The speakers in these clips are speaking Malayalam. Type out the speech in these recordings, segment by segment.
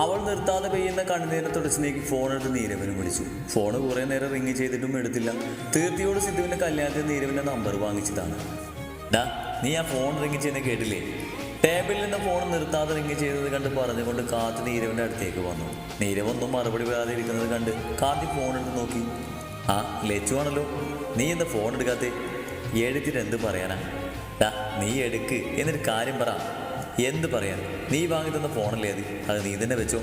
അവൾ നിർത്താതെ പെയ്യുന്ന കണ്ണുനീരെ തുടച്ചിലേക്ക് ഫോൺ എടുത്ത് നീരവിനെ വിളിച്ചു. ഫോൺ കുറെ നേരം റിങ് ചെയ്തിട്ടും എടുത്തില്ല. തീർത്തിയോട് സിദ്ധുവിന്റെ കല്യാണത്തിൽ നീരവിന്റെ നമ്പർ വാങ്ങിച്ചതാണ്. ഡാ നീ ആ ഫോൺ റിങ് ചെയ്യുന്ന കേട്ടില്ലേ? ടേബിളിൽ നിന്ന് ഫോൺ നിർത്താതെ റിങ് ചെയ്തത് കണ്ട് പറഞ്ഞുകൊണ്ട് കാത്ത് നീരവിന്റെ അടുത്തേക്ക് വന്നു. നീരവൊന്നും മറുപടി വരാതെ ഇരിക്കുന്നത് കണ്ട് കാത്തി ഫോൺ എടുത്ത് നോക്കി. ആ ലച്ചു ആണല്ലോ. നീ എന്താ ഫോൺ എടുക്കാത്തേ? എടുത്തിട്ട് എന്ത് പറയാനാ? ഡാ നീ എടുക്ക്. എന്നൊരു കാര്യം പറ. എന്ത് പറയാൻ? നീ വാങ്ങി തന്ന ഫോണല്ലേ അത്? അത് നീ തന്നെ വെച്ചോ.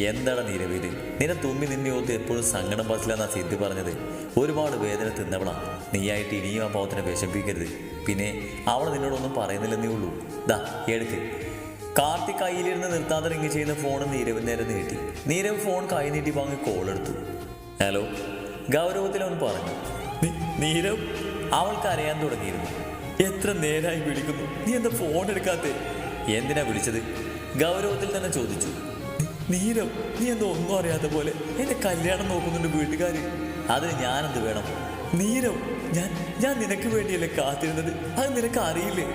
എന്താണ് നീരവീര് നിന്നെ തുമ്മി നിന്നെ ഓത്ത് എപ്പോഴും സങ്കടം പാസില്ലെന്നാ സിദ്ധി പറഞ്ഞത്. ഒരുപാട് വേദന തിന്നവളാ. നീയായിട്ട് ഇനിയും ആ പാവത്തിനെ വിഷമിപ്പിക്കരുത്. പിന്നെ അവൾ നിന്നോടൊന്നും പറയുന്നില്ലെന്നേ ഉള്ളൂ. ദാ എടുക്ക്. കാർത്തിക് കയ്യിലിരുന്ന് നിർത്താതെ റിങ് ചെയ്യുന്ന ഫോൺ നീരവ് നേരെ നീട്ടി. നീരവ് ഫോൺ കൈ നീട്ടി വാങ്ങി കോൾ എടുത്തു. ഹലോ? ഗൗരവത്തിൽ അവൻ പറഞ്ഞു. "നീ- നീരവ്? അവൾക്ക് അറിയാൻ തുടങ്ങിയിരുന്നു. എത്ര നേരായി വിളിക്കുന്നു. നീ എന്താ ഫോൺ എടുക്കാത്തെ? എന്തിനാ വിളിച്ചത്? ഗൗരവത്തിൽ തന്നെ ചോദിച്ചു. നീരം നീ എന്തോ ഒന്നും അറിയാത്ത പോലെ എന്റെ കല്യാണം നോക്കുന്നുണ്ട് വീട്ടുകാർ അതിന് ഞാനെന്ത് വേണം? നീരം ഞാൻ ഞാൻ നിനക്ക് വേണ്ടിയല്ലേ കാത്തിരുന്നത്? അത് നിനക്ക് അറിയില്ലേ?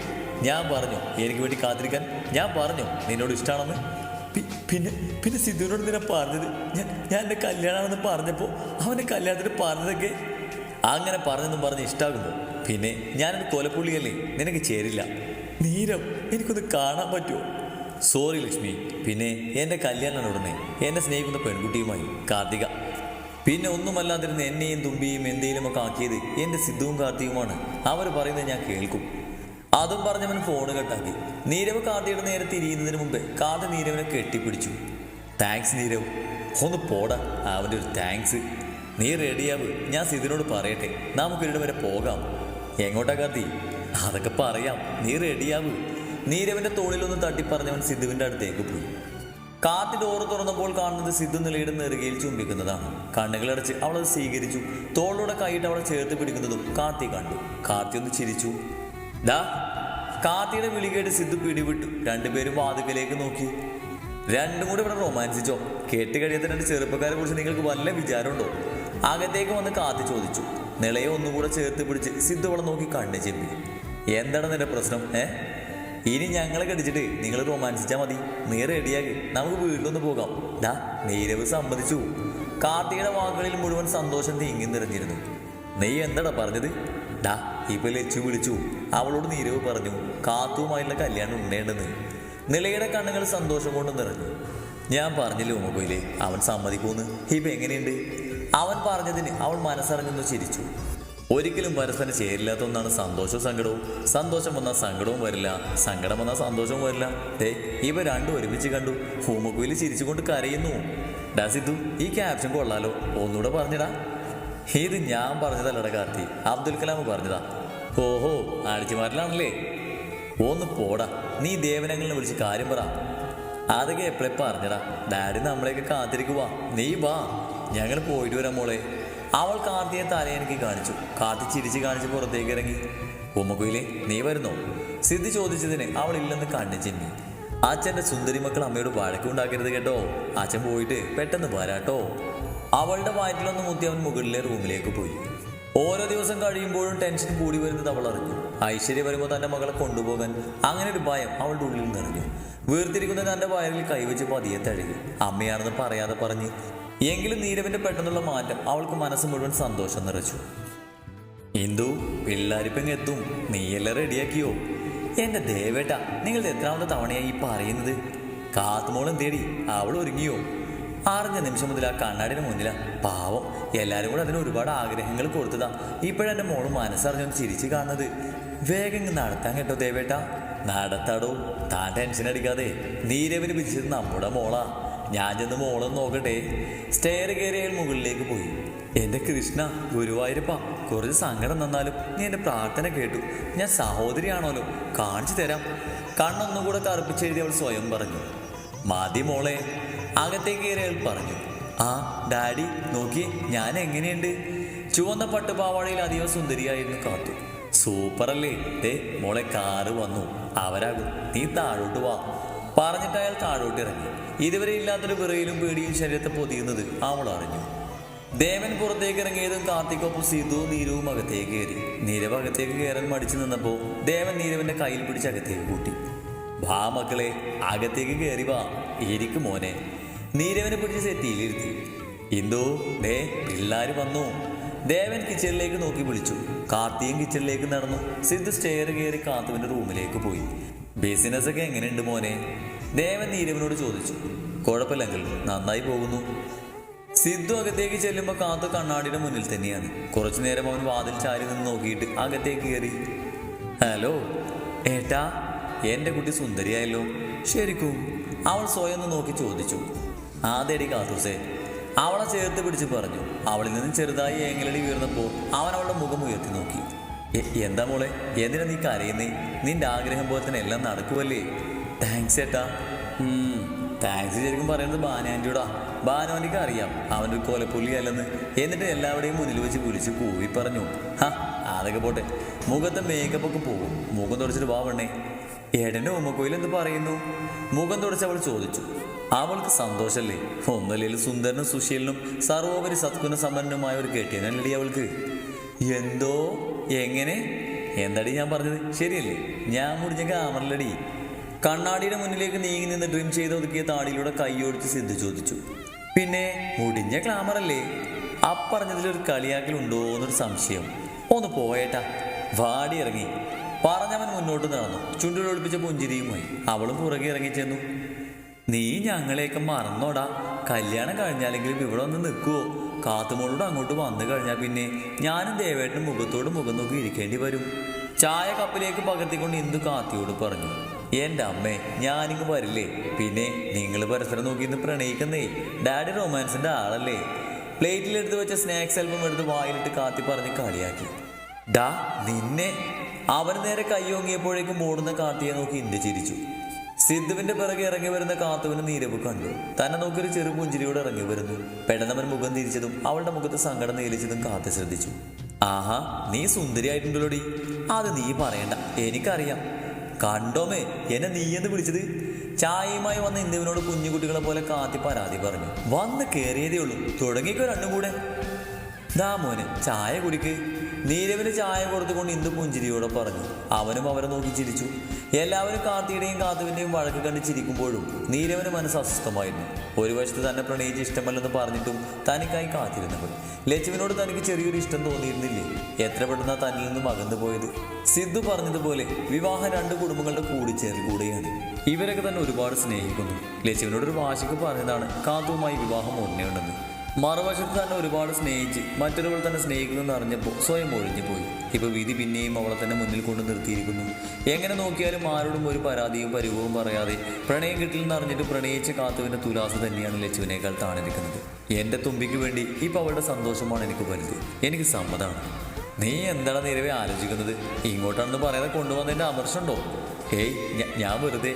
ഞാൻ പറഞ്ഞു എനിക്ക് വേണ്ടി കാത്തിരിക്കാൻ ഞാൻ പറഞ്ഞു. നിന്നോട് ഇഷ്ടമാണെന്ന് പിന്നെ പിന്നെ സിദ്ധുവിനോട് നിന്നെ പറഞ്ഞത്? ഞാൻ ഞാൻ എന്റെ കല്യാണമാണെന്ന് പറഞ്ഞപ്പോൾ അവന്റെ കല്യാണത്തിന് പറഞ്ഞതൊക്കെ അങ്ങനെ പറഞ്ഞെന്നും പറഞ്ഞ് ഇഷ്ടമാകുമ്പോൾ പിന്നെ ഞാനൊരു കൊലപ്പുള്ളിയല്ലേ? നിനക്ക് ചേരില്ല. നീരം എനിക്കൊന്ന് കാണാൻ പറ്റുമോ? സോറി ലക്ഷ്മി. പിന്നെ എന്റെ കല്യാണം ഉടനെ. എന്നെ സ്നേഹിക്കുന്ന പെൺകുട്ടിയുമായി കാർത്തിക. പിന്നെ ഒന്നുമല്ലാതിരുന്ന് എന്നെയും തുമ്പിയും എന്തേലും ഒക്കെ ആക്കിയത് എന്റെ സിദ്ധുവും കാർത്തികുമാണ് അവർ പറയുന്നത് ഞാൻ കേൾക്കും. അതും പറഞ്ഞവൻ ഫോൺ കട്ടാക്കി. നീരവ് കാർത്തിയുടെ നേരെ തിരിയുന്നതിന് മുമ്പേ കാർത്തി നീരവിനെ കെട്ടിപ്പിടിച്ചു. താങ്ക്സ് നീരവ്. ഒന്ന് പോടാ അവന്റെ ഒരു താങ്ക്സ് നീ റെഡിയാവ് ഞാൻ സിദ്ധുനോട് പറയട്ടെ. നമുക്കൊരിടം വരെ പോകാം. എങ്ങോട്ടാ കാർത്തി? അതൊക്കെ പറയാം. നീ റെഡിയാവ് നീരവിന്റെ തോളിലൊന്ന് തട്ടിപ്പറഞ്ഞവൻ സിദ്ധുവിന്റെ അടുത്തേക്ക് പോയി. കാത്തി ഡോറ് തുറന്നപ്പോൾ കാണുന്നത് സിദ്ധു നിലയുടെ നെറുകയിൽ ചുംബിക്കുന്നതാണ്. കണ്ണുകളടച്ച് അവളത് സ്വീകരിച്ചു. തോളിലൂടെ കൈയിട്ട് അവളെ ചേർത്ത് പിടിക്കുന്നതും കാത്തി കണ്ടു. കാത്തി ഒന്ന് ചിരിച്ചു. ദാ കാത്തിയുടെ വിളി കേട്ട് സിദ്ധു പിടിവിട്ടു. രണ്ടുപേരും വാതുക്കലേക്ക് നോക്കി. രണ്ടും കൂടി ഇവിടെ റൊമാൻസിച്ചോ കേട്ട് കഴിയാത്ത രണ്ട് ചെറുപ്പക്കാരെ കുറിച്ച് നിങ്ങൾക്ക് വല്ല വിചാരമുണ്ടോ? അകത്തേക്ക് വന്ന് കാത്തി ചോദിച്ചു. നിളയെ ഒന്നുകൂടെ ചേർത്ത് പിടിച്ച് സിദ്ധു അവളെ നോക്കി കണ്ണു ചെമ്പി. എന്താണ് നിന്റെ പ്രശ്നം ഏ? ഇനി ഞങ്ങളെ കടിച്ചിട്ട് നിങ്ങൾ റൊമാൻസിച്ചാൽ മതി. നീ റെഡിയാക്കി നമുക്ക് വീട്ടിലൊന്ന് പോകാം. ഡാ നീരവ് സമ്മതിച്ചു. കാർത്തികയുടെ വാക്കുകളിൽ മുഴുവൻ സന്തോഷം തീങ്ങി നിറഞ്ഞിരുന്നു. നീ എന്താടാ പറഞ്ഞത്? ഡാ ഇപ്പൊ ലച്ചു വിളിച്ചു. അവളോട് നീരവ് പറഞ്ഞു കാത്തുമായിട്ടുള്ള കല്യാണം ഉണ്ടേണ്ടെന്ന്. നിലയുടെ കണ്ണുകൾ സന്തോഷം കൊണ്ട് നിറഞ്ഞു. ഞാൻ പറഞ്ഞില്ലേ ഉമ്മക്കൊയിലെ അവൻ സമ്മതിക്കൂന്ന് ഇപ്പൊ എങ്ങനെയുണ്ട്? അവൻ പറഞ്ഞതിന് അവൾ മനസ്സറിഞ്ഞൊന്ന് ചിരിച്ചു. ഒരിക്കലും പരസ്പരം ചേരില്ലാത്ത ഒന്നാണ് സന്തോഷവും സങ്കടവും. സന്തോഷം വന്നാൽ സങ്കടവും വരില്ല സങ്കടം വന്നാൽ സന്തോഷവും വരില്ല. ദേ ഇവ രണ്ടും ഒരുമിച്ച് കണ്ടു. ഹൂമക്കുയിൽ ചിരിച്ചുകൊണ്ട് കരയുന്നു. ഡാ സിദ്ധു ഈ ക്യാപ്ഷൻ കൊള്ളാലോ? ഒന്നുകൂടെ പറഞ്ഞിടാ. ഇത് ഞാൻ പറഞ്ഞതല്ലട കാർത്തി. അബ്ദുൽ കലാം പറഞ്ഞതാ. ഓഹോ അടിച്ചുമാറ്റലാണല്ലേ ഒന്ന് പോടാ. നീ ദേവനങ്ങളെ വിളിച്ച് കാര്യം പറ. അതൊക്കെ എപ്പോഴേ പറഞ്ഞടാ. ഡാഡി നമ്മളെയൊക്കെ കാത്തിരിക്കുവാ. നീ വാ. ഞങ്ങൾ പോയിട്ട് വരാം മോളെ. അവൾ കാർത്തിയെ തലയെനിക്ക് കാണിച്ചു. കാർത്തി ചിരിച്ച് കാണിച്ച് പുറത്തേക്ക് ഇറങ്ങി. ഉമ്മക്കുയിലെ നീ വരുന്നോ? സിദ്ധി ചോദിച്ചതിന് അവൾ ഇല്ലെന്ന് കണ്ണു ചെന്നി അച്ഛന്റെ സുന്ദരി മക്കൾ അമ്മയോട് വഴക്കുണ്ടാക്കരുത് കേട്ടോ. അച്ഛൻ പോയിട്ട് പെട്ടെന്ന് വരാട്ടോ. അവളുടെ വയറ്റിലൊന്ന് മുത്തി അവൻ മുകളിലെ റൂമിലേക്ക് പോയി. ഓരോ ദിവസം കഴിയുമ്പോഴും ടെൻഷൻ കൂടി വരുന്നത് അവൾ അറിഞ്ഞു. ഐശ്വര്യ വരുമ്പോൾ തന്റെ മകളെ കൊണ്ടുപോകാൻ അങ്ങനെ ഒരു ഭയം അവളുടെ ഉള്ളിൽ നിറഞ്ഞു. വീർത്തിരിക്കുന്ന തന്റെ വയറിൽ കൈവച്ച് പതിയെ തഴുകി. അമ്മയാണെന്ന് പറയാതെ പറഞ്ഞ് എങ്കിലും നീരവിന്റെ പെട്ടെന്നുള്ള മാറ്റം അവൾക്ക് മനസ്സ് മുഴുവൻ സന്തോഷം നിറച്ചു. ഇന്ദു പിള്ളാരിപ്പങ്ങ് എത്തും. നീയെല്ലാം റെഡിയാക്കിയോ? എന്റെ ദേവേട്ട നിങ്ങൾ എത്രാമത്തെ തവണയായി ഈ പറയുന്നത്? കാത്തുമോളും തേടി അവൾ ഒരുങ്ങിയോ? അറിഞ്ഞ നിമിഷം മുതൽ ആ കണ്ണാടിന് മുന്നിലാ. പാവം എല്ലാവരും കൂടെ അതിന് ഒരുപാട് ആഗ്രഹങ്ങൾ കൊടുത്തതാ. ഇപ്പോഴെന്റെ മോൾ മനസ്സറിഞ്ഞൊന്ന് ചിരിച്ചു കാണുന്നത്. വേഗം നടത്താൻ കേട്ടോ ദേവേട്ട. നടത്താടോ താൻ ടെൻഷൻ അടിക്കാതെ. നീരവിന് പിടിച്ചത് നമ്മുടെ മോളാ. ഞാൻ ചെന്ന് മോളൊന്ന് നോക്കട്ടെ. സ്റ്റെയർ കയറിയാൽ മുകളിലേക്ക് പോയി. എന്റെ കൃഷ്ണ ഗുരുവായൂരപ്പ കുറച്ച് സങ്കടം തന്നാലും നീ എന്റെ പ്രാർത്ഥന കേട്ടു. ഞാൻ സഹോദരിയാണോലോ കാണിച്ചു തരാം. കണ്ണൊന്നുകൂടെ കറുപ്പിച്ചെഴുതി അവൾ സ്വയം പറഞ്ഞു. മതി മോളെ അകത്തേക്ക് കയറി അയാൾ പറഞ്ഞു. ആ ഡാഡി നോക്കി ഞാൻ എങ്ങനെയുണ്ട്? ചുവന്ന പട്ടുപാവാടയിൽ അതീവ സുന്ദരിയായിരുന്നു കാത്തു. സൂപ്പറല്ലേ ദേ മോളെ കാറ് വന്നു. അവരാകും. നീ താഴോട്ട് വാ. പറഞ്ഞിട്ട് അയാൾ താഴോട്ട് ഇറങ്ങി. ഇതുവരെ ഇല്ലാത്തൊരു വിറയിലും പേടിയും ശരീരത്തെ പൊതിയുന്നത് അവൾ അറിഞ്ഞു. ദേവൻ പുറത്തേക്ക് ഇറങ്ങിയതും കാർത്തിക്കൊപ്പം സീതുവും നീരവും അകത്തേക്ക് കയറി. നീരവ് അകത്തേക്ക് കയറാൻ മടിച്ചു നിന്നപ്പോ ദേവൻ നീരവന്റെ കയ്യിൽ പിടിച്ച് അകത്തേക്ക് കൂട്ടി. വാ മക്കളെ അകത്തേക്ക് കയറി വാ. ഇരിക്കും മോനെ. നീരവനെ പിടിച്ച് സെറ്റിയിലിരുത്തി ഇന്ദു ദേ പിള്ളാര് വന്നു. ദേവൻ കിച്ചണിലേക്ക് നോക്കി വിളിച്ചു. കാർത്തിയും കിച്ചണിലേക്ക് നടന്നു. സിദ്ധു സ്റ്റെയർ കയറി കാത്തുവിന്റെ റൂമിലേക്ക് പോയി. ബിസിനസ് ഒക്കെ എങ്ങനെയുണ്ട് മോനെ? ദേവൻ നീരവനോട് ചോദിച്ചു. കുഴപ്പമില്ലെങ്കിൽ നന്നായി പോകുന്നു. സിദ്ധു അകത്തേക്ക് ചെല്ലുമ്പോൾ കാത്തു കണ്ണാടിയുടെ മുന്നിൽ തന്നെയാണ്. കുറച്ചു നേരം അവൻ വാതിൽ ചാരി നിന്ന് നോക്കിയിട്ട് അകത്തേക്ക് കയറി. ഹലോ ഏട്ടാ എന്റെ കുട്ടി സുന്ദരിയായല്ലോ. ശരിക്കും? അവൾ സ്വയം ഒന്ന് നോക്കി ചോദിച്ചു. ആദ്യടി കാത്തൂസേ. അവളെ ചേർത്ത് പിടിച്ച് പറഞ്ഞു. അവളിൽ നിന്ന് ചെറുതായി ഏങ്ങലടി വീർന്നപ്പോൾ അവൻ അവളുടെ മുഖം ഉയർത്തി നോക്കി. "എ- എന്താ മോളെ? എന്തിനാ നീ കരയുന്നേ? നിന്റെ ആഗ്രഹം പോലെ തന്നെ എല്ലാം നടക്കുമല്ലേ താങ്ക്സ് ഏട്ടാ. താങ്ക്സ് ശരിക്കും പറയുന്നത് ബാനാന്റിയോടാ ബാനുവാന്റിക്ക് അറിയാം. അവന്റെ കൊലപ്പുള്ളി അല്ലെന്ന് എന്നിട്ട് എല്ലാവരുടെയും മുന്നിൽ വെച്ച് വിളിച്ച് കൂവി പറഞ്ഞു. ഹാ അതൊക്കെ പോട്ടെ. മുഖത്തെ മേക്കപ്പ് ഒക്കെ പോകും. മുഖം തുടച്ചിട്ട് വാ പെണ്ണേ. ഏടന്റെ ഉമ്മക്കോയിൽ എന്ത് പറയുന്നു? മുഖം തുടച്ച് അവൾ ചോദിച്ചു. അവൾക്ക് സന്തോഷമല്ലേ ഒന്നല്ലേ സുന്ദരനും സുശീലനും സർവോപരി സത്ഗുണ സമ്പന്നനുമായ ഒരു കെട്ടിയനല്ലേ അവൾക്ക്? എന്തോ? എങ്ങനെ? എന്താടി ഞാൻ പറഞ്ഞത്? ശരിയല്ലേ? ഞാൻ മുടിഞ്ഞ കാമറിലടി കണ്ണാടിയുടെ മുന്നിലേക്ക് നീങ്ങി നിന്ന് ഡ്രിം ചെയ്ത് ഒതുക്കിയ താടിയിലൂടെ കൈയോടിച്ച് സിദ്ധു ചോദിച്ചു. പിന്നെ മുടിഞ്ഞ ക്ലാമറല്ലേ അപ്പറഞ്ഞതിലൊരു കളിയാക്കലുണ്ടോ എന്നൊരു സംശയം. ഒന്ന് പോയേട്ടാ. വാടി ഇറങ്ങി. പറഞ്ഞവൻ മുന്നോട്ട് നടന്നു. ചുണ്ടിലൊളിപ്പിച്ച പുഞ്ചിരിയുമായി. അവളും പുറകെ ഇറങ്ങി ചെന്നു. നീ ഞങ്ങളെയൊക്കെ മറന്നോടാ. കല്യാണം കഴിഞ്ഞാലെങ്കിലും ഇവിടെ ഒന്ന് നിൽക്കുവോ? കാത്തുമോളോട് അങ്ങോട്ട് വന്നു കഴിഞ്ഞാൽ പിന്നെ ഞാനും ദേവേട്ടൻ മുഖത്തോട് മുഖം നോക്കി ഇരിക്കേണ്ടി വരും. ചായ കപ്പിലേക്ക് പകർത്തിക്കൊണ്ട് ഇന്ദു കാത്തിയോട് പറഞ്ഞു. എന്റെ അമ്മേ ഞാനിങ്ങ് വരില്ലേ? പിന്നെ നിങ്ങൾ പരസ്പരം നോക്കി ഇന്ന് പ്രണയിക്കുന്നേ. ഡാഡി റൊമാൻസിന്റെ ആളല്ലേ. പ്ലേറ്റിലെടുത്ത് വെച്ച സ്നാക്സ് ആൽബം എടുത്ത് വായിലിട്ട് കാത്തി പറഞ്ഞ് കളിയാക്കി. ഡാ നിന്നെ. അവന് നേരെ കൈയോങ്ങിയപ്പോഴേക്കും മൂടുന്ന കാത്തിയെ നോക്കി ഇന്ത്യ ചിരിച്ചു. സിദ്ധുവിന്റെ പിറകെ ഇറങ്ങി വരുന്ന കാത്തുവിന് നീരവ് കണ്ടു. തന്നെ നോക്കിയൊരു ചെറു പുഞ്ചിരിയോടെ ഇറങ്ങി വരുന്നു. പെട്ടെന്നവൻ മുഖം തിരിച്ചതും അവളുടെ മുഖത്ത് സങ്കടം നീലിച്ചതും കാത്ത് ശ്രദ്ധിച്ചു. ആഹാ നീ സുന്ദരിയായിട്ടുണ്ടല്ലോടി. അത് നീ പറയണ്ട. എനിക്കറിയാം. കണ്ടോമേ എന്നെ നീയെന്ന് വിളിച്ചത്? ചായയുമായി വന്ന ഇന്ദുവിനോട് കുഞ്ഞുകുട്ടികളെ പോലെ കാത്തി പരാതി പറഞ്ഞു. വന്ന് കയറിയതേ ഉള്ളൂ. തുടങ്ങിക്കോ രണ്ടും കൂടെ. ദാ മോനെ ചായ കുടിക്ക്. നീരവിന് ചായ കൊടുത്തുകൊണ്ട് ഇന്ദു പുഞ്ചിരിയോടെ പറഞ്ഞു. അവനും അവരെ നോക്കി ചിരിച്ചു. എല്ലാവരും കാർത്തിയുടെയും കാതുവിന്റെയും വഴക്ക് കണ്ട് ചിരിക്കുമ്പോഴും നീരവന് മനസ്സ് അസ്വസ്ഥമായിരുന്നു. ഒരു വശത്ത് തന്നെ പ്രണയിച്ച് ഇഷ്ടമല്ലെന്ന് പറഞ്ഞിട്ടും തനിക്കായി കാത്തിരുന്നവർ ലച്ചുവിനോട് തനിക്ക് ചെറിയൊരു ഇഷ്ടം തോന്നിയിരുന്നില്ലേ? എത്ര പെട്ടെന്ന് തന്നിൽ നിന്നും അകന്നു പോയത്? സിദ്ധു പറഞ്ഞതുപോലെ വിവാഹം രണ്ട് കുടുംബങ്ങളുടെ കൂടിച്ചേരൽ കൂടെയാണ്. ഇവരൊക്കെ തന്നെ ഒരുപാട് സ്നേഹിക്കുന്നു. ലച്ചുവിനോട് ഒരു വാശിക്ക് പറഞ്ഞതാണ് കാത്തുവുമായി വിവാഹം ഉടനെയുണ്ടെന്ന് മറുവശത്ത് തന്നെ ഒരുപാട് സ്നേഹിച്ച് മറ്റൊരുവൾ തന്നെ സ്നേഹിക്കുന്നെന്ന് അറിഞ്ഞപ്പോൾ സ്വയം ഒഴിഞ്ഞു പോയി. ഇപ്പൊ വിധി പിന്നെയും അവളെ തന്നെ മുന്നിൽ കൊണ്ട് നിർത്തിയിരിക്കുന്നു. എങ്ങനെ നോക്കിയാലും ആരോടും ഒരു പരാതിയും പരിവവും പറയാതെ പ്രണയം കിട്ടില്ലെന്ന് അറിഞ്ഞിട്ട് പ്രണയിച്ച കാത്തുവിന്റെ തുലാസ് തന്നെയാണ് ലച്ചുവിനേക്കാൾ താണിരിക്കുന്നത്. എന്റെ തുമ്പിക്ക് വേണ്ടി ഇപ്പൊ അവളുടെ സന്തോഷമാണ് എനിക്ക് വലുത്. എനിക്ക് സമ്മതമാണ് നീ എന്താണ് നിലവെ ആലോചിക്കുന്നത്? ഇങ്ങോട്ടാണെന്ന് പറയാതെ കൊണ്ടുവന്നതിന്റെ അമർഷമുണ്ടോ? ഏയ് ഞാൻ വെറുതെ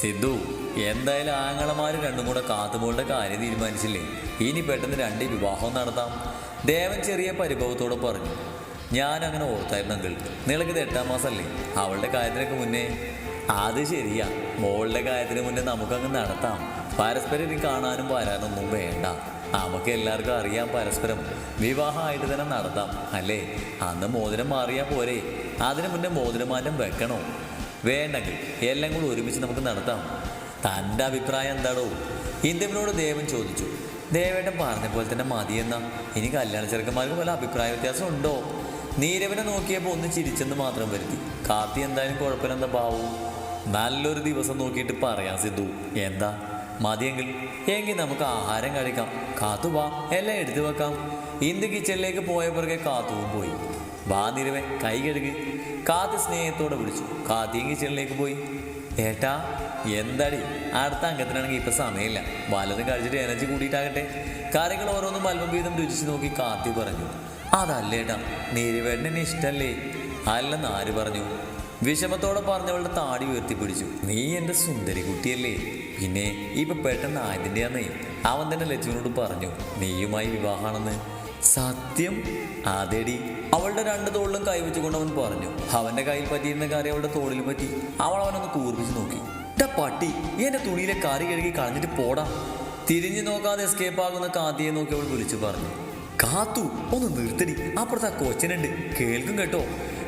സിദ്ധു എന്തായാലും ആങ്ങളമാരും രണ്ടും കൂടെ കാത്തുമോളുടെ കാര്യം തീരുമാനിച്ചില്ലേ? ഇനി പെട്ടെന്ന് രണ്ട് വിവാഹം നടത്താം. ദേവൻ ചെറിയ പരിഭവത്തോടെ പറഞ്ഞു ഞാൻ അങ്ങനെ ഓർത്തായിരുന്നെങ്കിൽ നിങ്ങൾക്കിത് എട്ടാം മാസമല്ലേ അവളുടെ കാര്യത്തിനൊക്കെ മുന്നേ. അത് ശരിയാ. മോളുടെ കാര്യത്തിന് മുന്നേ നമുക്കങ്ങ് നടത്താം. പരസ്പരം ഇനി കാണാനും വരാനൊന്നും വേണ്ട. നമുക്ക് എല്ലാവർക്കും അറിയാം പരസ്പരം. വിവാഹമായിട്ട് തന്നെ നടത്താം അല്ലേ? അന്ന് മോതിരം മാറിയാൽ പോരെ. അതിനു മുന്നേ മോതിരമാറ്റം വെക്കണോ? വേണ്ടെങ്കിൽ എല്ലാം കൂടി ഒരുമിച്ച് നമുക്ക് നടത്താം. തന്റെ അഭിപ്രായം എന്താടോ? ഇന്ത്യവിനോട് ദേവൻ ചോദിച്ചു. ദേവേട്ടൻ പറഞ്ഞ പോലെ തന്നെ മതിയെന്നാ ഇനി കല്യാണ ചെറുക്കന്മാർക്ക് പോലെ അഭിപ്രായ വ്യത്യാസം ഉണ്ടോ? നീരവനെ നോക്കിയപ്പോൾ ഒന്ന് ചിരിച്ചെന്ന് മാത്രം വരുത്തി. കാർത്തി എന്തായാലും കുഴപ്പമില്ലെന്താ ഭാവവും നല്ലൊരു ദിവസം നോക്കിയിട്ട് പറയാം സിദ്ധു. എന്താ? മതിയെങ്കിൽ. എങ്കിൽ നമുക്ക് ആഹാരം കഴിക്കാം. കാത്തു വാ. എല്ലാം എടുത്തു വെക്കാം. ഇന്ത് കിച്ചണിലേക്ക് പോയ പിറകെ കാത്തുവും പോയി. വാ നിരവൻ കൈ കഴുകി. കാത്ത് സ്നേഹത്തോടെ വിളിച്ചു. കാത്തിയും കിച്ചണിലേക്ക് പോയി. ഏട്ടാ എന്താടി? അടുത്ത അംഗത്തിനാണെങ്കിൽ ഇപ്പം സമയമില്ല. വലതും കഴിച്ചിട്ട് എനർജി കൂട്ടിയിട്ടാകട്ടെ കാര്യങ്ങൾ ഓരോന്നും അല്പം വീതം രുചിച്ച് നോക്കി കാത്തി പറഞ്ഞു. അതല്ലേട്ടാ എന്നെ ഇഷ്ടമല്ലേ അല്ലെന്ന് ആര് പറഞ്ഞു? വിഷമത്തോടെ പറഞ്ഞവളുടെ താടി ഉയർത്തിപ്പിടിച്ചു നീ എന്റെ സുന്ദരി കുട്ടിയല്ലേ? പിന്നെ ഇപ്പം പെട്ടെന്ന് ആയതിന്റെയാന്നേ അവൻ തന്നെ ലച്ചുവിനോട് പറഞ്ഞു നീയുമായി വിവാഹമാണെന്ന്. സത്യം? അതേടി. അവളുടെ രണ്ട് തോളിലും കൈവച്ചുകൊണ്ട് അവൻ പറഞ്ഞു അവന്റെ കയ്യിൽ പറ്റിയിരുന്ന കാര്യം അവളുടെ തോളിൽ പറ്റി. അവൾ അവനൊന്ന് കൂർപ്പിച്ച് നോക്കി. "ടാ പട്ടി എന്റെ തുണിയിലെ കറി കഴുകി കളഞ്ഞിട്ട് പോടാ. തിരിഞ്ഞു നോക്കാതെ എസ്കേപ്പ് ആകുന്ന കാത്തിയെ നോക്കി അവൾ വിളിച്ചു പറഞ്ഞു കാത്തു ഒന്ന് നിർത്തടി. അപ്പുറത്ത് ആ കൊച്ചനുണ്ട്. കേൾക്കും കേട്ടോ.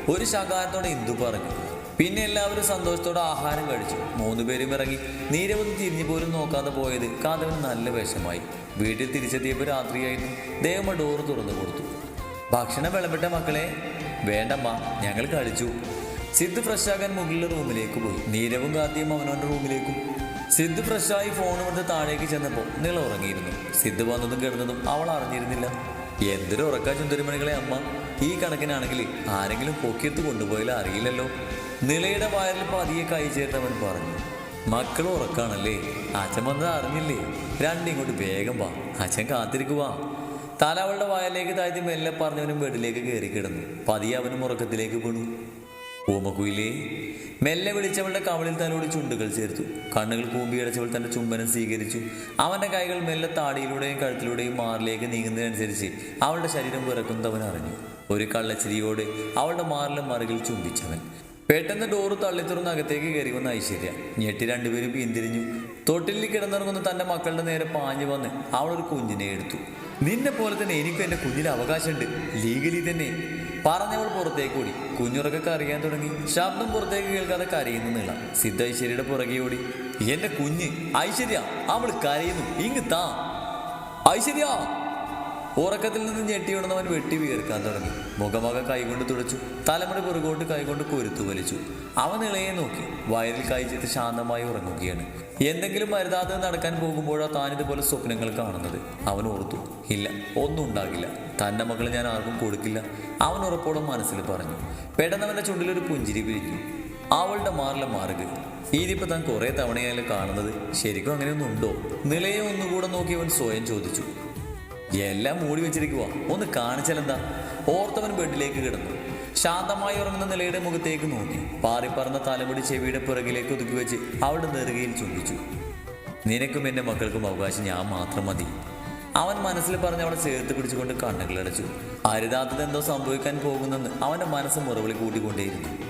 ഒരു ശകാരത്തോടെ ഇന്ദു പറഞ്ഞു പിന്നെ എല്ലാവരും സന്തോഷത്തോടെ ആഹാരം കഴിച്ചു. മൂന്നുപേരും ഇറങ്ങി. നീരവധി തിരിഞ്ഞു പോലും നോക്കാതെ പോയത് കാതവന് നല്ല വിഷമായി വീട്ടിൽ തിരിച്ചെത്തിയപ്പോൾ രാത്രിയായിരുന്നു. ദേവമ്മ ഡോറ് തുറന്നു കൊടുത്തു. ഭക്ഷണം വിളമ്പെട്ട മക്കളെ വേണ്ടമ്മ ഞങ്ങൾ കഴിച്ചു. സിദ്ധു ഫ്രഷാകാൻ മുകളിലെ റൂമിലേക്ക് പോയി. നീരവും കാത്തിയും അവനവന്റെ റൂമിലേക്കും. സിദ്ധു ഫ്രഷായി ഫോൺ എടുത്ത് താഴേക്ക് ചെന്നപ്പോൾ നിങ്ങൾ ഉറങ്ങിയിരുന്നു. സിദ്ധു വന്നതും കിടന്നതും അവൾ അറിഞ്ഞിരുന്നില്ല. എന്തൊരു ഉറക്കാ ചുന്തരിമണികളെ അമ്മ. ഈ കണക്കിനാണെങ്കിൽ ആരെങ്കിലും പൊക്കിയെത്ത് കൊണ്ടുപോയാലും അറിയില്ലല്ലോ. നിലയുടെ വയറിൽ പതിയെ കൈ ചേർത്തവൻ പറഞ്ഞു മക്കൾ ഉറക്കാണല്ലേ? അച്ഛൻ വന്നത് അറിഞ്ഞില്ലേ? രണ്ടിങ്ങോട്ട് വേഗം വാ അച്ഛൻ കാത്തിരിക്കുവാ തല അവളുടെ വായലേക്ക് താഴ്ത്തി മെല്ലെ പറഞ്ഞവനും ബെഡിലേക്ക് കയറി കിടന്നു. പതിയെ അവനും ഉറക്കത്തിലേക്ക് വീണു. ഓമക്കുയിലേ മെല്ലെ വിളിച്ചവളുടെ കവളിൽ തലോട് ചുണ്ടുകൾ ചേർത്തു. കണ്ണുകൾ കൂമ്പിയടച്ചവൾ തന്റെ ചുംബനം സ്വീകരിച്ചു. അവന്റെ കൈകൾ മെല്ലെ താടിയിലൂടെയും കഴുത്തിലൂടെയും മാറിലേക്ക് നീങ്ങുന്നതിനനുസരിച്ച് അവളുടെ ശരീരം വിറക്കുന്നവൻ അറിഞ്ഞു. ഒരു കള്ളച്ചിരിയോടെ അവളുടെ മാറിലും മറുകിൽ ചുംബിച്ചവൻ. പെട്ടെന്ന് ഡോറ് തള്ളി തുറന്ന് അകത്തേക്ക് കയറി വന്ന ഐശ്വര്യ. ഞെട്ടി രണ്ടുപേരും പിന്തിരിഞ്ഞു. തൊട്ടിലിൽ കിടന്നിറങ്ങുന്ന തന്റെ മക്കളുടെ നേരെ പാഞ്ഞു വന്ന് അവളൊരു കുഞ്ഞിനെ എടുത്തു. നിന്നെ പോലെ തന്നെ എനിക്കും എന്റെ കുഞ്ഞിന് അവകാശമുണ്ട്. ലീഗലി തന്നെ. പറഞ്ഞവൾ പുറത്തേക്ക് ഓടി കുഞ്ഞുറക്കൊക്കെ അറിയാൻ തുടങ്ങി. ശബ്ദം പുറത്തേക്ക് കേൾക്കാതെ കരയുന്നു നീള. സിദ്ധ ഐശ്വര്യയുടെ പുറകെ ഓടി. എന്റെ കുഞ്ഞ് ഐശ്വര്യ അവൾ കരയുന്നു. ഇങ്ങ് താ. ഐശ്വര്യ ഉറക്കത്തിൽ നിന്ന് ഞെട്ടിയുണർന്നവൻ വെട്ടി വീർക്കാൻ തുടങ്ങി. മുഖമക കൈകൊണ്ട് തുടച്ചു. തലമുറ പുറകോട്ട് കൈകൊണ്ട് കൊരുത്തു വലിച്ചു. അവൻ ഇളയെ നോക്കി. വയറിൽ കഴിച്ചിട്ട് ശാന്തമായി ഉറങ്ങുകയാണ്. എന്തെങ്കിലും മരുതാതെ നടക്കാൻ പോകുമ്പോഴോ താൻ ഇതുപോലെ സ്വപ്നങ്ങൾ കാണുന്നത്. അവൻ ഓർത്തു ഇല്ല ഒന്നും ഉണ്ടാകില്ല. തന്റെ മകളെ ഞാൻ ആർക്കും കൊടുക്കില്ല. അവൻ ഉറപ്പോടെ മനസ്സിൽ പറഞ്ഞു. പെട്ടെന്ന് അവന്റെ ചുണ്ടിലൊരു പുഞ്ചിരി പിരിഞ്ഞു അവളുടെ മാറിലെ മാറുക. ഇതിപ്പോൾ താൻ കുറേ തവണയായാലും കാണുന്നത് ശരിക്കും അങ്ങനെയൊന്നും ഉണ്ടോ നിലയെ ഒന്നുകൂടെ നോക്കി അവൻ സ്വയം ചോദിച്ചു. എല്ലാം മൂടി വെച്ചിരിക്കുക ഒന്ന് കാണിച്ചാലെന്താ? ഓർത്തവൻ ബെഡിലേക്ക് കിടന്നു. ശാന്തമായി ഉറങ്ങുന്ന നിലയുടെ മുഖത്തേക്ക് നോക്കി. പാറിപ്പറന്ന തലമുടി ചെവിയുടെ പുറകിലേക്ക് ഒതുക്കി വെച്ച് അവിടെ നെറുകയിൽ ചുംബിച്ചു. നിനക്കും എന്റെ മക്കൾക്കും അവകാശം ഞാൻ മാത്രം മതി. അവൻ മനസ്സിൽ പറഞ്ഞ് അവളെ ചേർത്ത് പിടിച്ചുകൊണ്ട് കണ്ണുകളടച്ചു. അരുതാത്തത് എന്തോ സംഭവിക്കാൻ പോകുന്നെന്ന് അവന്റെ മനസ്സ് മുറവിളി കൂട്ടിക്കൊണ്ടേയിരുന്നു.